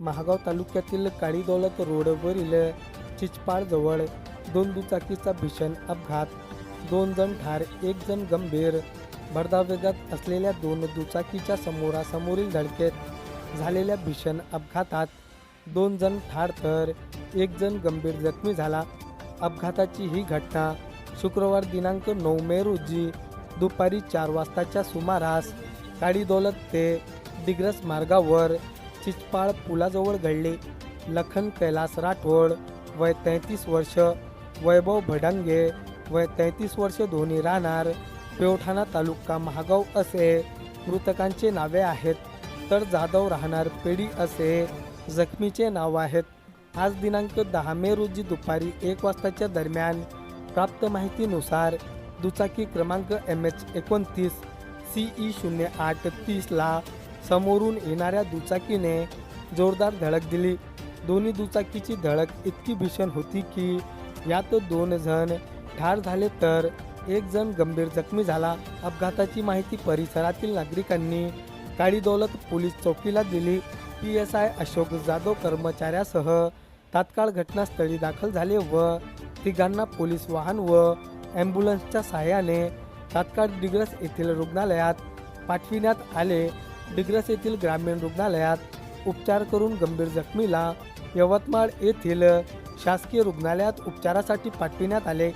महागाव तालुक्यातील काळीदौलत रोडवरील चिचपाळजवळ दोन दुचाकीचा भीषण अपघात. दोन जण ठार एक जण गंभीर. भरधाव वेगात असलेल्या दोन दुचाकीच्या समोरासमोरील धडकेत झालेल्या भीषण अपघातात दोन जण ठार तर एक जण गंभीर जखमी झाला. अपघाताची ही घटना शुक्रवार दिनांक नऊ मे रोजी दुपारी चार वाजताच्या सुमारास काळीदौलत ते दिग्रस मार्गावर चिचपाळ पुलाजवळ घडले. लखन कैलास राठोड वय तेहतीस वर्ष वैभव भडांगे वय तेहतीस वर्ष धोनी राहणार पेवठाणा तालुका महागाव असे मृतकांचे नावे आहेत. तर जाधव राहणार पेढी असे जखमीचे नाव आहेत. आज दिनांक दहा मे रोजी दुपारी एक वाजताच्या दरम्यान प्राप्त माहितीनुसार दुचाकी क्रमांक एम एच एकोणतीस सी ई शून्य आठ तीसला समोरून येणाऱ्या दुचाकीने जोरदार धडक दिली. दोन्ही दुचाकीची धडक इतकी भीषण होती की यात दोन जण ठार झाले तर एक जण गंभीर जखमी झाला. अपघाताची माहिती परिसरातील नागरिकांनी काळी दौलत पोलीस चौकीला दिली. P S I Ashok Jadhav कर्मचाऱ्यासह तात्काळ घटनास्थळी दाखल झाले व तिघांना पोलीस वाहन व ॲम्ब्युलन्सच्या सहाय्याने तात्काळ डिग्रस येथील रुग्णालयात पाठविण्यात आले. डिग्रस येथील ग्रामीण रुग्णालयात उपचार करून गंभीर जखमीला यवतमाळ येथील शासकीय रुग्णालयात उपचारासाठी पाठविण्यात आले.